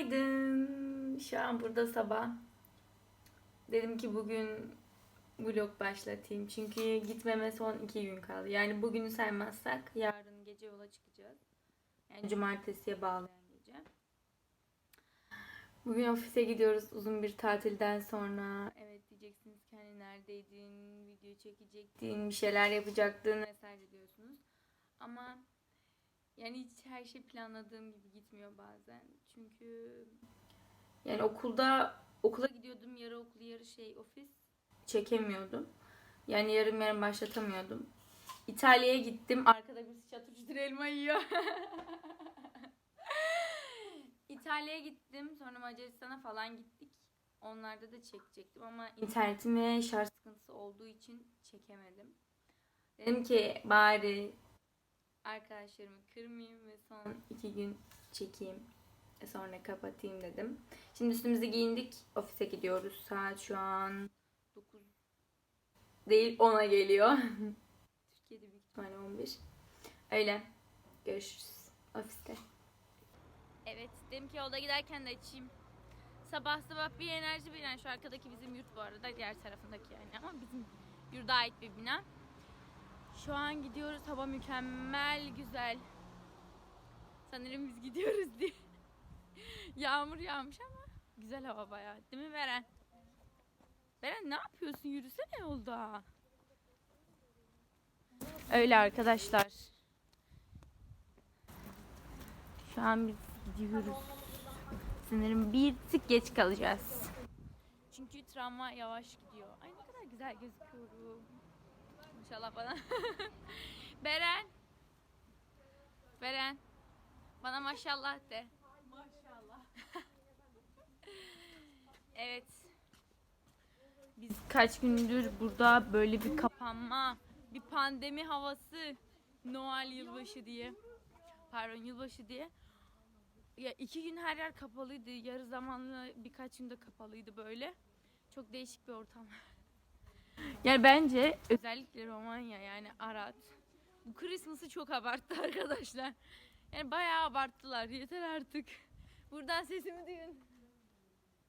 Günaydın. Şu an burada sabah. Dedim ki bugün vlog başlatayım. Çünkü gitmeme son iki gün kaldı. Yani bugünü saymazsak yarın gece yola çıkacağız. Yani cumartesiye bağlayan gece. Bugün ofise gidiyoruz uzun bir tatilden sonra. Evet diyeceksiniz ki hani neredeydin, video çekecektin, bir şeyler yapacaktın vesaire diyorsunuz. Ama yani hiç her şey planladığım gibi gitmiyor bazen. Çünkü yani okulda okula gidiyordum yarı okul yarı şey ofis çekemiyordum. Yani yarım yarım başlatamıyordum. İtalya'ya gittim. Arkada bir çatır çutur elma yiyor. İtalya'ya gittim. Sonra Macaristan'a falan gittik. Onlarda da çekecektim ama internetim ve şarj sıkıntısı olduğu için çekemedim. Dedim ki bari arkadaşlarımı kırmayayım ve son iki gün çekeyim. E, Sonra kapatayım dedim. Şimdi üstümüzü giyindik. Ofise gidiyoruz. Saat şu an 9 değil 10'a geliyor. Türkiye'de büyük ihtimalle 11. Öyle. Görüşürüz ofiste. Evet dedim ki yolda giderken de açayım. Sabah sabah bir enerji veren şu arkadaki bizim yurt bu arada diğer tarafındaki yani ama bizim yurda ait bir bina. Şu an gidiyoruz. Hava mükemmel güzel. Sanırım biz gidiyoruz diye. Yağmur yağmış ama güzel hava bayağı. Değil mi Beren? Beren ne yapıyorsun? Yürüsene yolda. Öyle arkadaşlar. Şu an biz gidiyoruz. Sanırım bir tık geç kalacağız. Çünkü tramvay yavaş gidiyor. Ay ne kadar güzel gözüküyorum. İnşallah bana. Beren. Beren. Bana maşallah de. Maşallah. Evet. Biz kaç gündür burada böyle bir kapanma, bir pandemi havası. Noel yılbaşı diye. Pardon yılbaşı diye. Ya iki gün her yer kapalıydı. Yarı zamanlı birkaç günde kapalıydı böyle. Çok değişik bir ortam. Yani bence özellikle Romanya yani Arat bu Christmas'ı çok abarttı arkadaşlar. Yani bayağı abarttılar. Yeter artık. Buradan sesimi duyun.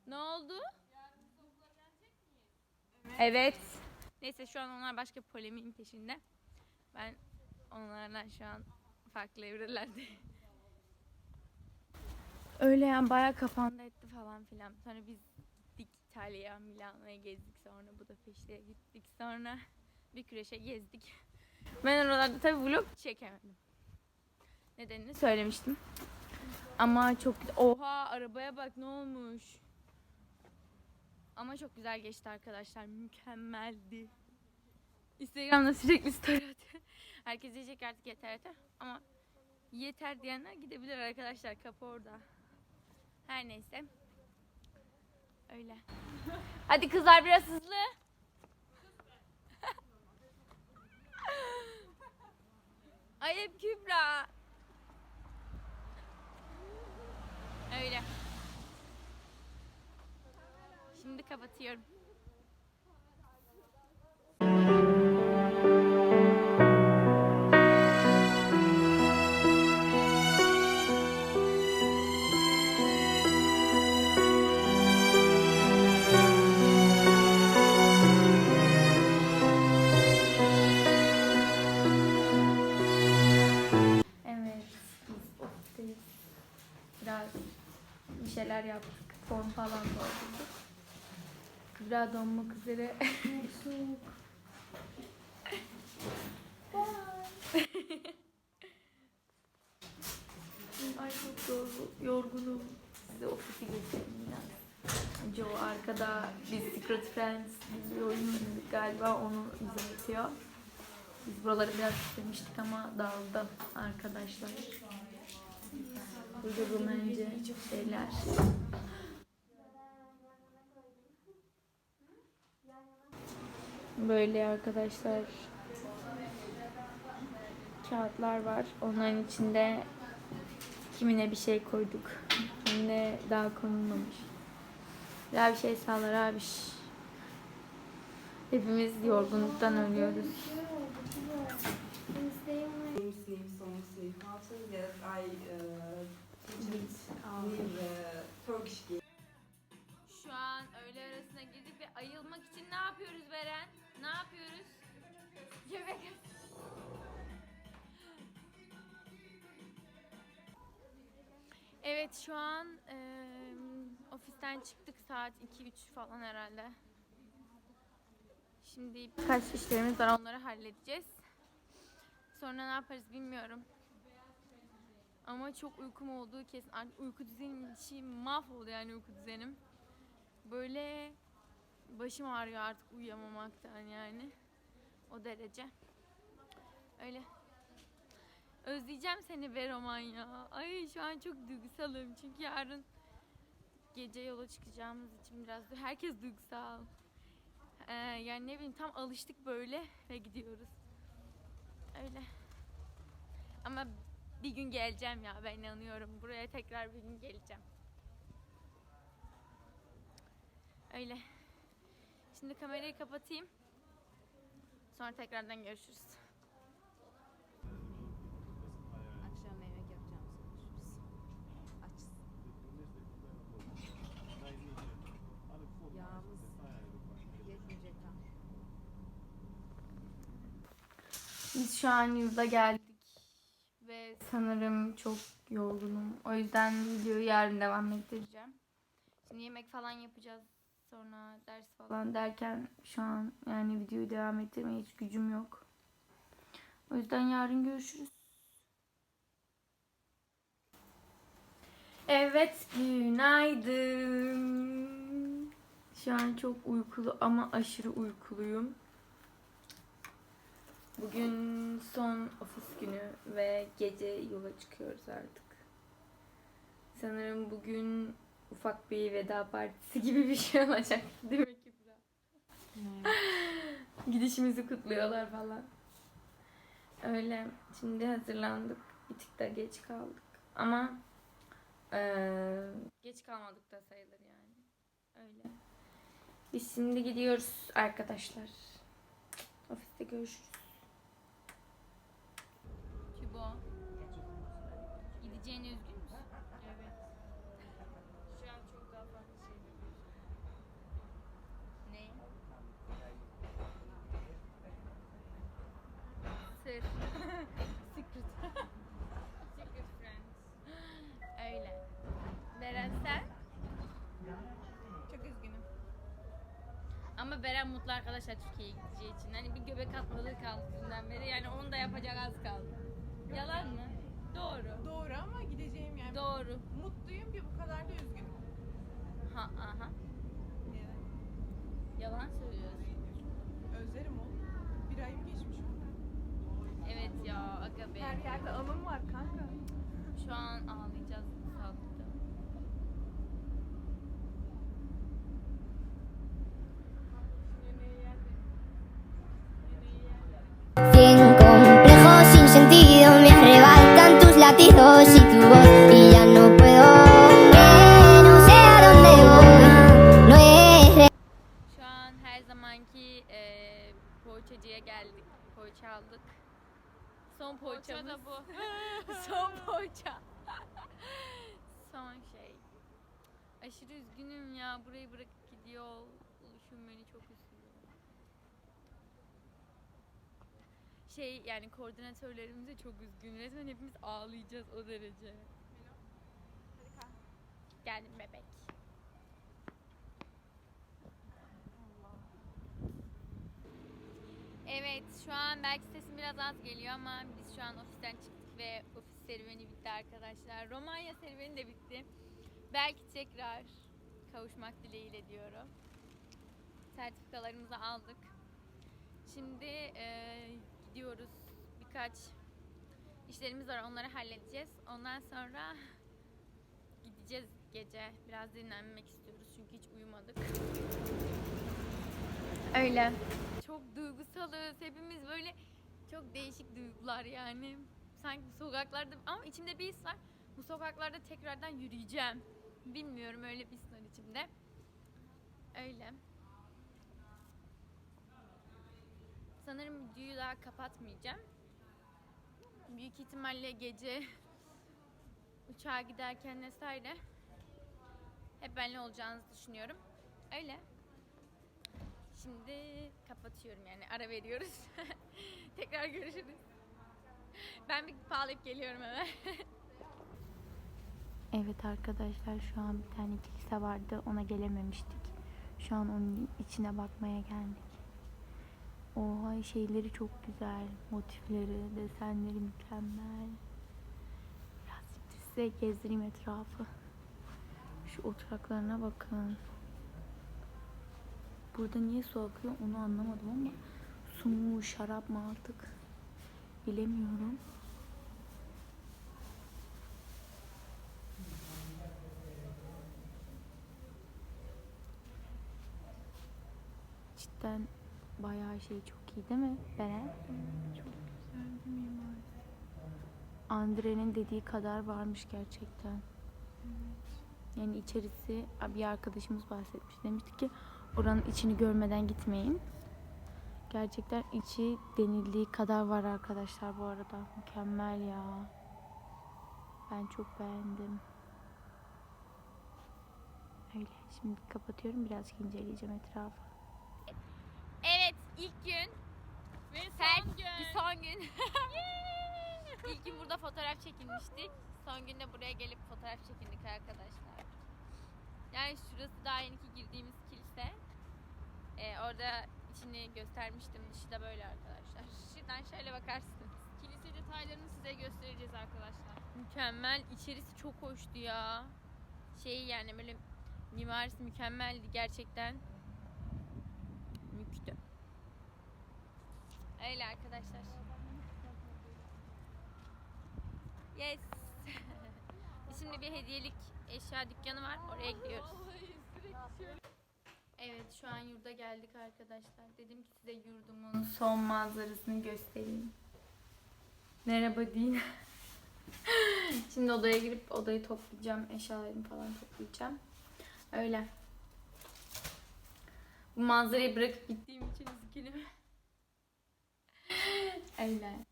Ne oldu? Evet. Neyse şu an onlar başka polemiğin peşinde. Ben onlarla şu an farklı evrelerde. Öyle yani bayağı kapandı etti falan filan. Sonra biz İtalya'ya, Milano'ya gezdik sonra Budapeşte'ye gittik sonra bir küreşe gezdik. Ben oralarda tabii vlog çekemedim. Nedenini söylemiştim. Ama çok oha arabaya bak ne olmuş. Ama çok güzel geçti arkadaşlar. Mükemmeldi. Instagram'da sürekli story atıyor. Herkes diyecek artık yeter yeter. Ama yeter diyenler gidebilir arkadaşlar. Kapı orada. Her neyse. Öyle. Hadi kızlar biraz hızlı. Ayıp Kübra. Öyle. Şimdi kapatıyorum. Falan doldurduk. Kübra donmak üzere. Ay çok yorgun, yorgunum. Size ofisi geçelim biraz. Joe arkada biz Secret Friends dizi oyunu oynadık galiba onu izletiyor. Biz buraları biraz istemiştik ama dağıldı arkadaşlar. Burada romance şeyler. Böyle arkadaşlar kağıtlar var. Onların içinde kimine bir şey koyduk. Kimine daha konulmamış. Daha bir şey sağlar abiş. Hepimiz yorgunluktan ölüyoruz. Yes, I uh, teach with uh, Evet şu an eee, ofisten çıktık saat 2-3 falan herhalde. Şimdi birkaç işlerimiz var onları halledeceğiz. Sonra ne yaparız bilmiyorum. Ama çok uykum olduğu kesin. Uyku düzenim içi mahvoldu yani uyku düzenim. Böyle başım ağrıyor artık uyuyamamaktan yani. O derece. Öyle. Özleyeceğim seni be Roman ya. Ay şu an çok duygusalım. Çünkü yarın gece yola çıkacağımız için biraz herkes duygusal. Ee, yani ne bileyim tam alıştık böyle ve gidiyoruz. Öyle. Ama bir gün geleceğim ya ben inanıyorum. Buraya tekrar bir gün geleceğim. Öyle. Şimdi kamerayı kapatayım. Sonra tekrardan görüşürüz. An yurda geldik ve sanırım çok yorgunum. O yüzden videoyu yarın devam ettireceğim. Şimdi yemek falan yapacağız. Sonra ders falan derken şu an yani videoyu devam ettirmeye hiç gücüm yok. O yüzden yarın görüşürüz. Evet, günaydın. Şu an çok uykulu ama aşırı uykuluyum. Bugün son ofis günü ve gece yola çıkıyoruz artık. Sanırım bugün ufak bir veda partisi gibi bir şey olacak. Değil mi Kübra? Gidişimizi kutluyorlar falan. Öyle. Şimdi hazırlandık. Bir tık da geç kaldık. Ama eee, geç kalmadık da sayılır yani. Öyle. Biz şimdi gidiyoruz arkadaşlar. Ofiste görüşürüz. Gideceğine üzgün müsün? Evet. Şu an çok daha farklı şeyler Ne? Sır. Secret. Secret friends. Öyle. Beren sen? Çok üzgünüm. Ama Beren mutlu arkadaşlar Türkiye'ye gideceği için. Hani bir göbek atmalığı kaldı dünden beri. Yani onu da yapacak az kaldı. Yalan mı? Doğru. Doğru ama gideceğim yani. Doğru. Mutluyum bir bu kadar da üzgünüm. Ha aha. Yani Yalan söylüyorsun. özlerim oğlum. Bir ayım geçmiş. Evet ya aga be. Her yerde anım var kanka. Şu an ağlayacağız sağlıkta. Sin complejos, sin sentido, me aldık. Son poğaçamız. da bu. Son poğaça. Son şey. Aşırı üzgünüm ya. Burayı bırakıp gidiyor. Oluşum beni çok üzüyor. Şey yani koordinatörlerimiz de çok üzgün. Resmen hepimiz ağlayacağız o derece. Geldim bebek. Evet şu an belki sesim biraz az geliyor ama biz şu an ofisten çıktık ve ofis serüveni bitti arkadaşlar. Romanya serüveni de bitti. Belki tekrar kavuşmak dileğiyle diyorum. Sertifikalarımızı aldık. Şimdi eee, gidiyoruz. Birkaç işlerimiz var onları halledeceğiz. Ondan sonra gideceğiz gece. Biraz dinlenmek istiyoruz çünkü hiç uyumadık. Öyle. Çok duygusalız. Hepimiz böyle çok değişik duygular yani. Sanki bu sokaklarda ama içimde bir his var. Bu sokaklarda tekrardan yürüyeceğim. Bilmiyorum öyle bir his var içimde. Öyle. Sanırım videoyu daha kapatmayacağım. Büyük ihtimalle gece uçağa giderken vesaire hep benimle olacağınızı düşünüyorum. Öyle. Şimdi kapatıyorum yani ara veriyoruz. Tekrar görüşürüz. Ben bir pahalayıp geliyorum hemen. Evet arkadaşlar şu an bir tane kilise vardı ona gelememiştik. Şu an onun içine bakmaya geldik. Oha şeyleri çok güzel. Motifleri, desenleri mükemmel. Biraz size gezdireyim etrafı. Şu oturaklarına bakın. Burada niye su akıyor onu anlamadım ama su mu şarap mı artık bilemiyorum. Cidden bayağı şey çok iyi değil mi Beren? Çok güzel bir mimari. Andre'nin dediği kadar varmış gerçekten. Yani içerisi bir arkadaşımız bahsetmiş. Demişti ki oranın içini görmeden gitmeyin. Gerçekten içi denildiği kadar var arkadaşlar bu arada. Mükemmel ya. Ben çok beğendim. Öyle. Şimdi kapatıyorum. Birazcık inceleyeceğim etrafı. Evet. ilk gün. Ve Her son gün. bir son gün. İlk gün burada fotoğraf çekinmiştik. Son günde buraya gelip fotoğraf çekindik arkadaşlar. Yani şurası daha yeni ki girdiğimiz. Ee, orada içini göstermiştim. Dışı da böyle arkadaşlar. Şuradan şöyle bakarsınız. Kilise detaylarını size göstereceğiz arkadaşlar. Mükemmel. İçerisi çok hoştu ya. Şey yani böyle mimarisi mükemmeldi gerçekten. Müktü. Öyle arkadaşlar. Yes. Şimdi bir hediyelik eşya dükkanı var. Oraya gidiyoruz. Evet şu an yurda geldik arkadaşlar. Dedim ki size yurdumun son manzarasını göstereyim. Merhaba deyin. Şimdi odaya girip odayı toplayacağım. Eşyalarımı falan toplayacağım. Öyle. Bu manzarayı bırakıp gittiğim için üzgünüm. Öyle.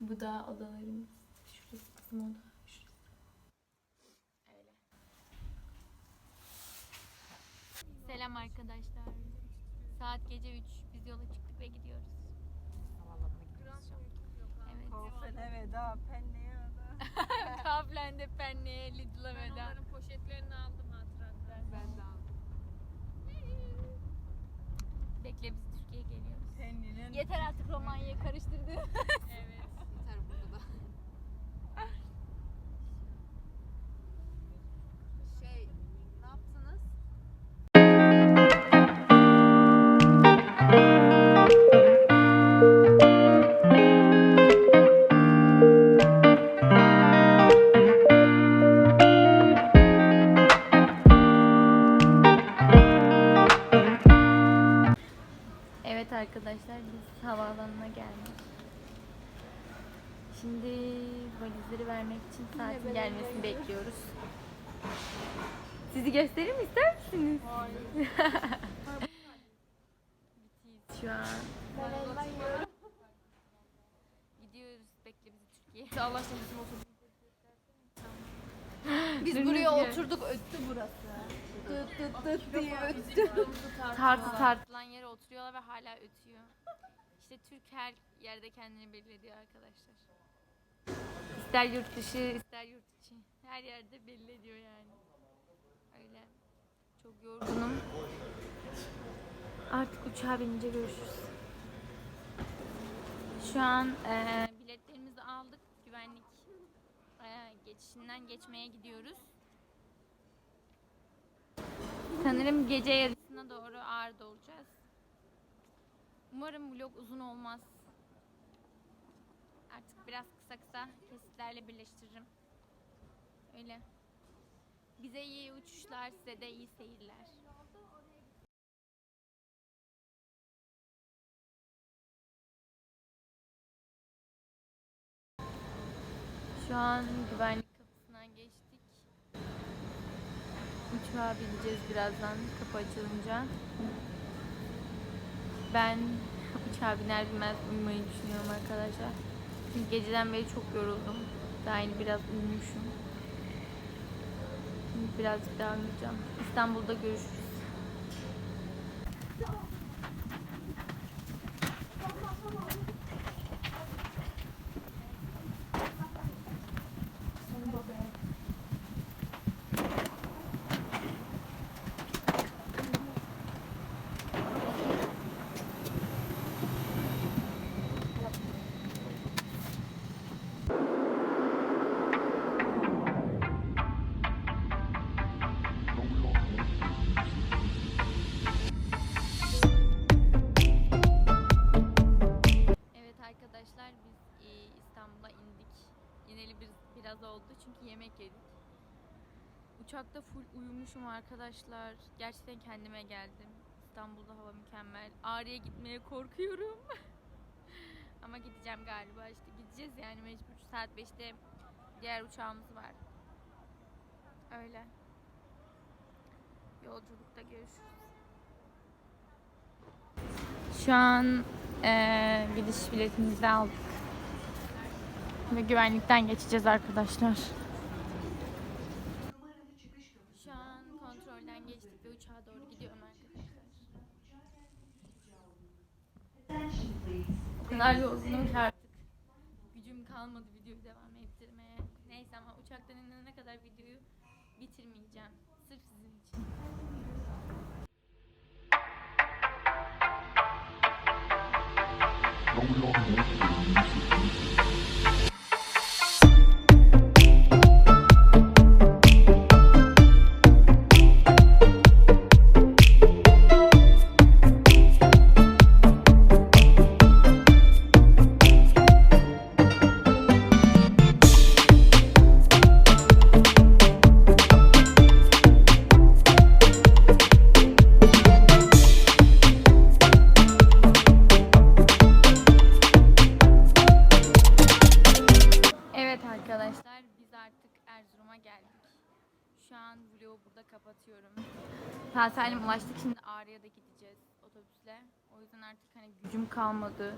Bu da odalarımız. Şurası bizim oda. Şurası. Öyle. Selam arkadaşlar. Saat gece 3. Biz yola çıktık ve gidiyoruz. Havaalanına gidiyoruz şu an. Evet. Kofene veda, penneye veda. Kaplan'da Penne'ye Lidl'a Ben veda. onların poşetlerini aldım hatıratlar. Ben de aldım. Bekle biz Türkiye'ye geliyoruz. Pennenin Yeter artık Romanya'yı karıştırdı. göstereyim mi ister misiniz? Hayır. Şu an. Gidiyoruz bekle bizi Türkiye'ye. Allah aşkına bizim oturduk. Biz Dün buraya oturduk, öttü burası. Tıt tıt tıt diye öttü. Tartı tartılan yere oturuyorlar ve hala ötüyor. İşte Türk her yerde kendini belli ediyor arkadaşlar. İster yurt dışı ister yurt içi. Her yerde belli ediyor yani. Çok yorgunum. Artık uçağa binince görüşürüz. Şu an eee, biletlerimizi aldık. Güvenlik eee, geçişinden geçmeye gidiyoruz. Sanırım gece yarısına doğru Ağrı'da olacağız. Umarım vlog uzun olmaz. Artık biraz kısa kısa kesitlerle birleştiririm. Öyle. Bize iyi uçuşlar, size de iyi seyirler. Şu an güvenlik kapısından geçtik. Uçağa bineceğiz birazdan kapı açılınca. Ben uçağa biner binmez uyumayı düşünüyorum arkadaşlar. Çünkü geceden beri çok yoruldum. Daha yeni biraz uyumuşum. Birazcık daha uyuyacağım. İstanbul'da görüşürüz. Full uyumuşum arkadaşlar. Gerçekten kendime geldim. İstanbul'da hava mükemmel. Ağrı'ya gitmeye korkuyorum. Ama gideceğim galiba işte. Gideceğiz yani mecbur. Saat 5'te diğer uçağımız var. Öyle. Yolculukta görüşürüz. Şu an eee gidiş biletimizi aldık. Ve güvenlikten geçeceğiz arkadaşlar. Şu an kontrolden geçtik ve uçağa doğru gidiyorum arkadaşlar. O kadar yorgunum artık. Gücüm kalmadı videoyu devam ettirmeye. Neyse ama uçaktan inene kadar videoyu bitirmeyeceğim. Sırf sizin için. Salim ulaştık şimdi Ağrı'ya da gideceğiz otobüsle. O yüzden artık hani gücüm kalmadı.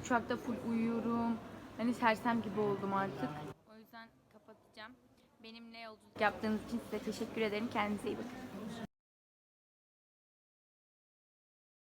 Uçakta full uyuyorum. Hani sersem gibi oldum artık. O yüzden kapatacağım. Benimle yolculuk yaptığınız için size teşekkür ederim. Kendinize iyi bakın.